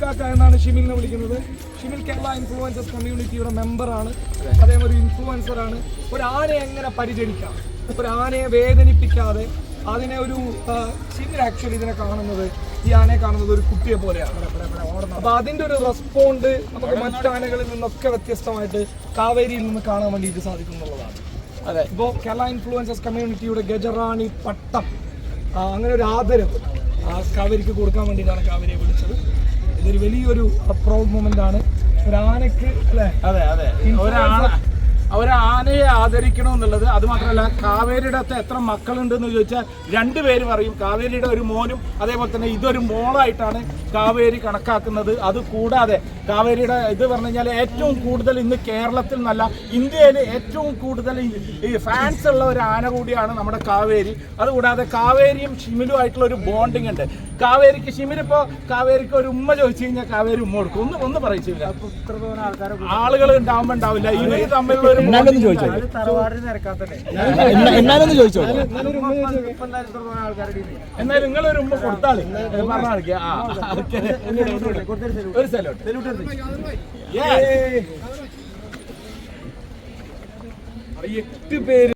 ചാക്ക എന്നാണ് ഷിമിലിനെ വിളിക്കുന്നത്. ഷിമിൽ കേരള ഇൻഫ്ലുവൻസസ് കമ്മ്യൂണിറ്റിയുടെ മെമ്പറാണ് അദ്ദേഹം ഒരു ഇൻഫ്ലുവൻസർ ആണ്. ഒരു ആനയെ എങ്ങനെ പരിചരിക്കാം? ഒരു ആനയെ വേദനിപ്പിക്കാതെ അതിനെ ഒരു ഷിമിൽ ആക്ച്വലി ഇതിനെ കാണുന്നത് ഈ ആനയെ കാണുന്നത് ഒരു കുട്ടിയെ പോലെയാണ്. അപ്പൊ അതിന്റെ ഒരു റെസ്പോണ്ട് നമുക്ക് മറ്റാനകളിൽ നിന്നൊക്കെ വ്യത്യസ്തമായിട്ട് കാവേരിയിൽ നിന്ന് കാണാൻ വേണ്ടിയിട്ട് സാധിക്കും എന്നുള്ളതാണ്. അതെ. ഇപ്പോൾ കേരള ഇൻഫ്ലുവൻസസ് കമ്മ്യൂണിറ്റിയുടെ ഗജറാണി പട്ടം അങ്ങനെ ഒരു ആദരവ്. ആ കാവേരിക്ക് കൊടുക്കാൻ വേണ്ടിയിട്ടാണ് കാവേരിയെ വിളിച്ചത്. ഇതൊരു വലിയൊരു പ്രൗഡ് മൊമെന്റ് ആണ്. ഒരാനക്ക് അല്ലെ? അതെ അതെ. ഒരാന ഒരാനയെ ആദരിക്കണം എന്നുള്ളത് അത് മാത്രമല്ല കാവേരിയുടെ അകത്ത് എത്ര മക്കളുണ്ടെന്ന് ചോദിച്ചാൽ രണ്ടുപേര് പറയും. കാവേരിയുടെ ഒരു മോനും അതേപോലെ തന്നെ ഇതൊരു മോളായിട്ടാണ് കാവേരി കണക്കാക്കുന്നത്. അത് കൂടാതെ കാവേരിയുടെ ഇത് പറഞ്ഞു കഴിഞ്ഞാൽ ഏറ്റവും കൂടുതൽ ഇന്ന് കേരളത്തിൽ നല്ല ഇന്ത്യയിൽ ഏറ്റവും കൂടുതൽ ഈ- ഈ ഫാൻസ് ഉള്ള ഒരു ആന കൂടിയാണ് നമ്മുടെ കാവേരി. അതുകൂടാതെ കാവേരിയും ഷിമിലും ആയിട്ടുള്ള ഒരു ബോണ്ടിങ് ഉണ്ട്. കാവേരിക്ക് ഷിമിലിപ്പോ കാവേരിക്ക് ഒരു ഉമ്മ ചോദിച്ചു കഴിഞ്ഞാൽ കാവേരി ഉമ്മ കൊടുക്കും. ഒന്നും ഒന്നും പറയിച്ചില്ല. ആളുകൾ ഉണ്ടാവുമ്പോ ഉണ്ടാവില്ല. ഇവർ തമ്മിലുള്ള ഒരു എന്നാലൊന്ന് ചോദിച്ചോ എന്നാൽ നിങ്ങളൊരു ഉമ്മ കൊടുത്താളി. പറഞ്ഞാൽ. ഒരു സലോട്ട് എട്ട് പേര്